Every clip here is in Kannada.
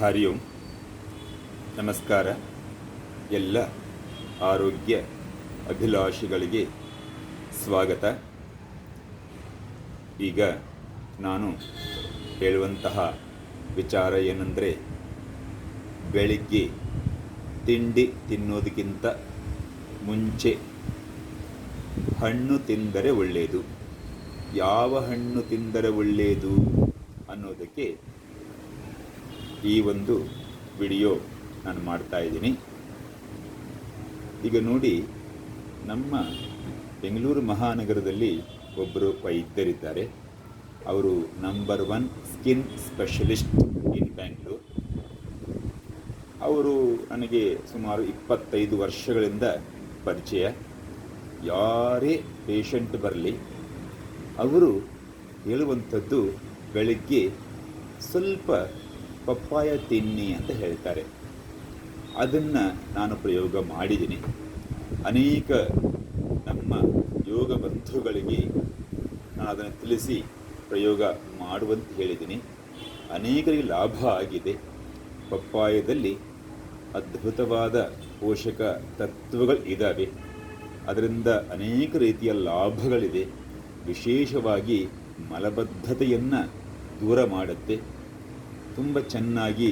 ಹರಿ ಓಂ ನಮಸ್ಕಾರ. ಎಲ್ಲ ಆರೋಗ್ಯ ಅಭಿಲಾಷಿಗಳಿಗೆ ಸ್ವಾಗತ. ಈಗ ನಾನು ಹೇಳುವಂತಹ ವಿಚಾರ ಏನಂದರೆ, ಬೆಳಿಗ್ಗೆ ತಿಂಡಿ ತಿನ್ನೋದಕ್ಕಿಂತ ಮುಂಚೆ ಹಣ್ಣು ತಿಂದರೆ ಒಳ್ಳೆಯದು ಯಾವ ಹಣ್ಣು ತಿಂದರೆ ಒಳ್ಳೆಯದು ಅನ್ನೋದಕ್ಕೆ ಈ ಒಂದು ವಿಡಿಯೋ ನಾನು ಮಾಡ್ತಾ ಇದ್ದೀನಿ. ಈಗ ನೋಡಿ, ನಮ್ಮ ಬೆಂಗಳೂರು ಮಹಾನಗರದಲ್ಲಿ ಒಬ್ಬರು ವೈದ್ಯರಿದ್ದಾರೆ. ಅವರು number one skin specialist in Bangalore. ಅವರು ನನಗೆ ಸುಮಾರು ಇಪ್ಪತ್ತೈದು ವರ್ಷಗಳಿಂದ ಪರಿಚಯ. ಯಾರೇ ಪೇಷಂಟ್ ಬರಲಿ, ಅವರು ಹೇಳುವಂಥದ್ದು ಬೆಳಗ್ಗೆ ಸ್ವಲ್ಪ ಪಪ್ಪಾಯ ತಿನ್ನಿ ಅಂತ ಹೇಳ್ತಾರೆ. ಅದನ್ನು ನಾನು ಪ್ರಯೋಗ ಮಾಡಿದ್ದೀನಿ. ಅನೇಕ ನಮ್ಮ ಯೋಗ ಬಂಧುಗಳಿಗೆ ನಾನು ಅದನ್ನು ತಿಳಿಸಿ ಪ್ರಯೋಗ ಮಾಡುವಂತ ಹೇಳಿದ್ದೀನಿ. ಅನೇಕರಿಗೆ ಲಾಭ ಆಗಿದೆ. ಪಪ್ಪಾಯದಲ್ಲಿ ಅದ್ಭುತವಾದ ಪೋಷಕ ತತ್ವಗಳು ಇದ್ದಾವೆ. ಅದರಿಂದ ಅನೇಕ ರೀತಿಯ ಲಾಭಗಳಿದೆ. ವಿಶೇಷವಾಗಿ ಮಲಬದ್ಧತೆಯನ್ನು ದೂರ ಮಾಡುತ್ತೆ. ತುಂಬ ಚೆನ್ನಾಗಿ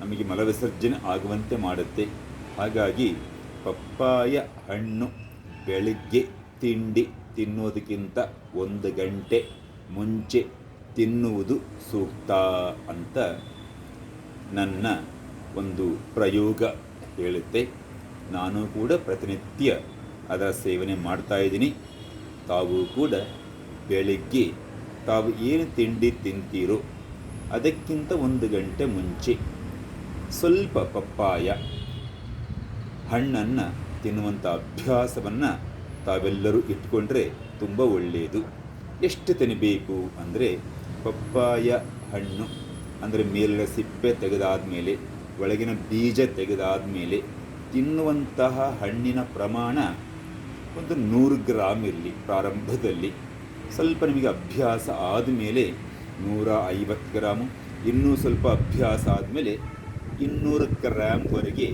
ನಮಗೆ ಮಲವಿಸರ್ಜನೆ ಆಗುವಂತೆ ಮಾಡುತ್ತೆ. ಹಾಗಾಗಿ ಪಪ್ಪಾಯ, ಹಣ್ಣು, ಬೆಳಗ್ಗೆ ತಿಂಡಿ ತಿನ್ನೋದಕ್ಕಿಂತ ಒಂದು ಗಂಟೆ ಮುಂಚೆ ತಿನ್ನುವುದು ಸೂಕ್ತ ಅಂತ ನನ್ನ ಒಂದು ಪ್ರಯೋಗ ಹೇಳುತ್ತೆ. ನಾನು ಕೂಡ ಪ್ರತಿನಿತ್ಯ ಅದರ ಸೇವನೆ ಮಾಡ್ತಾ ಇದ್ದೀನಿ. ತಾವು ಕೂಡ ಬೆಳಿಗ್ಗೆ ತಾವು ಏನು ತಿಂಡಿ ತಿಂತೀರೋ ಅದಕ್ಕಿಂತ ಒಂದು ಗಂಟೆ ಮುಂಚೆ ಸ್ವಲ್ಪ ಪಪ್ಪಾಯ, ಹಣ್ಣನ್ನು ತಿನ್ನುವಂಥ ಅಭ್ಯಾಸವನ್ನು ತಾವೆಲ್ಲರೂ ಇಟ್ಕೊಂಡ್ರೆ ತುಂಬ ಒಳ್ಳೆಯದು ಎಷ್ಟು ತಿನ್ನಬೇಕು ಅಂದರೆ ಪಪ್ಪಾಯ, ಹಣ್ಣು, ಅಂದರೆ ಮೇಲಿನ ಸಿಪ್ಪೆ ತೆಗೆದಾದ ಮೇಲೆ ಒಳಗಿನ ಬೀಜ ತೆಗೆದಾದ ಮೇಲೆ ತಿನ್ನುವಂತಹ ಹಣ್ಣಿನ ಪ್ರಮಾಣ ಒಂದು ನೂರು ಗ್ರಾಮ್ ಇರಲಿ ಪ್ರಾರಂಭದಲ್ಲಿ. ಸ್ವಲ್ಪ ನಿಮಗೆ ಅಭ್ಯಾಸ ಆದಮೇಲೆ ನೂರ ಐವತ್ತು ಗ್ರಾಮು. ಇನ್ನೂ ಸ್ವಲ್ಪ ಅಭ್ಯಾಸ ಆದಮೇಲೆ ಇನ್ನೂರು ಗ್ರಾಮ್ವರೆಗೆ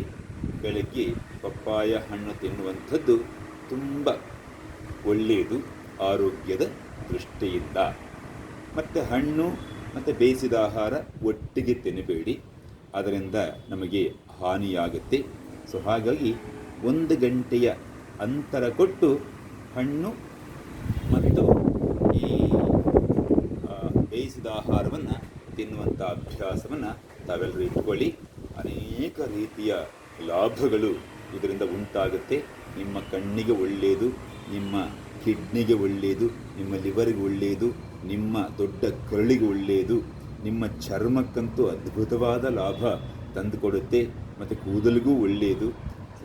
ಬೆಳಗ್ಗೆ ಪಪ್ಪಾಯ ಹಣ್ಣು ತಿನ್ನುವಂಥದ್ದು ತುಂಬ ಒಳ್ಳೆಯದು ಆರೋಗ್ಯದ ದೃಷ್ಟಿಯಿಂದ. ಮತ್ತು ಹಣ್ಣು, ಮತ್ತು ಬೇಯಿಸಿದ ಆಹಾರ ಒಟ್ಟಿಗೆ ತಿನ್ನಬೇಡಿ. ಅದರಿಂದ ನಮಗೆ ಹಾನಿಯಾಗುತ್ತೆ. ಸೊ ಹಾಗಾಗಿ ಒಂದು ಗಂಟೆಯ ಅಂತರ ಕೊಟ್ಟು ಹಣ್ಣು ಮತ್ತು ಈ ಆ, ಬೇಯಿಸಿದ ಆಹಾರವನ್ನು ತಿನ್ನುವಂಥ ಅಭ್ಯಾಸವನ್ನು ತಾವೆಲ್ಲರೂ ಇಟ್ಕೊಳ್ಳಿ ಅನೇಕ ರೀತಿಯ ಲಾಭಗಳು ಇದರಿಂದ ಉಂಟಾಗುತ್ತೆ. ನಿಮ್ಮ ಕಣ್ಣಿಗೆ ಒಳ್ಳೆಯದು, ನಿಮ್ಮ ಕಿಡ್ನಿಗೆ ಒಳ್ಳೆಯದು, ನಿಮ್ಮ ಲಿವರಿಗೆ ಒಳ್ಳೆಯದು, ನಿಮ್ಮ ದೊಡ್ಡ ಕರಳಿಗೆ ಒಳ್ಳೆಯದು, ನಿಮ್ಮ ಚರ್ಮಕ್ಕಂತೂ ಅದ್ಭುತವಾದ ಲಾಭ ತಂದುಕೊಡುತ್ತೆ, ಮತ್ತು ಕೂದಲಿಗೂ ಒಳ್ಳೆಯದು.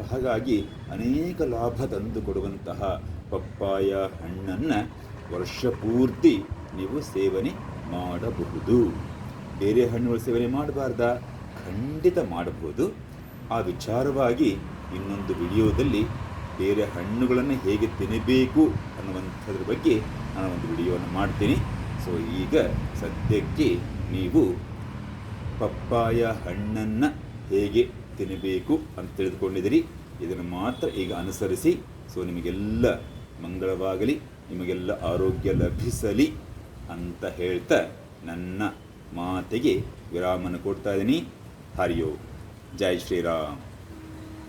ಹಾಗಾಗಿ ಅನೇಕ ಲಾಭ ತಂದುಕೊಡುವಂತಹ ಪಪ್ಪಾಯ, ಹಣ್ಣನ್ನು ವರ್ಷ ಪೂರ್ತಿ ನೀವು ಸೇವನೆ ಮಾಡಬಹುದು. ಬೇರೆ ಹಣ್ಣುಗಳು ಸೇವನೆ ಮಾಡಬಾರ್ದ? ಖಂಡಿತ ಮಾಡಬಹುದು. ಆ ವಿಚಾರವಾಗಿ ಇನ್ನೊಂದು ವಿಡಿಯೋದಲ್ಲಿ ಬೇರೆ ಹಣ್ಣುಗಳನ್ನು ಹೇಗೆ ತಿನ್ನಬೇಕು ಅನ್ನುವಂಥದ್ರ ಬಗ್ಗೆ ನಾನು ಒಂದು ವಿಡಿಯೋವನ್ನು ಮಾಡ್ತೀನಿ. ಸೊ ಈಗ ಸದ್ಯಕ್ಕೆ ನೀವು ಪಪ್ಪಾಯ ಹಣ್ಣನ್ನು ಹೇಗೆ ತಿನ್ನಬೇಕು ಅಂತ ತಿಳಿದುಕೊಂಡಿದ್ದೀರಿ. ಇದನ್ನು ಮಾತ್ರ ಈಗ ಅನುಸರಿಸಿ. ಸೊ ನಿಮಗೆಲ್ಲ ಮಂಗಳವಾಗಲಿ, ನಿಮಗೆಲ್ಲ ಆರೋಗ್ಯ ಲಭಿಸಲಿ. ಅಂತ ಹೇಳ್ತಾ ನನ್ನ ಮಾತಿಗೆ ವಿರಾಮನ ಕೊಡ್ತಾ ಇದ್ದೀನಿ. ಹರಿಯೋ. ಜೈ ಶ್ರೀರಾಮ್.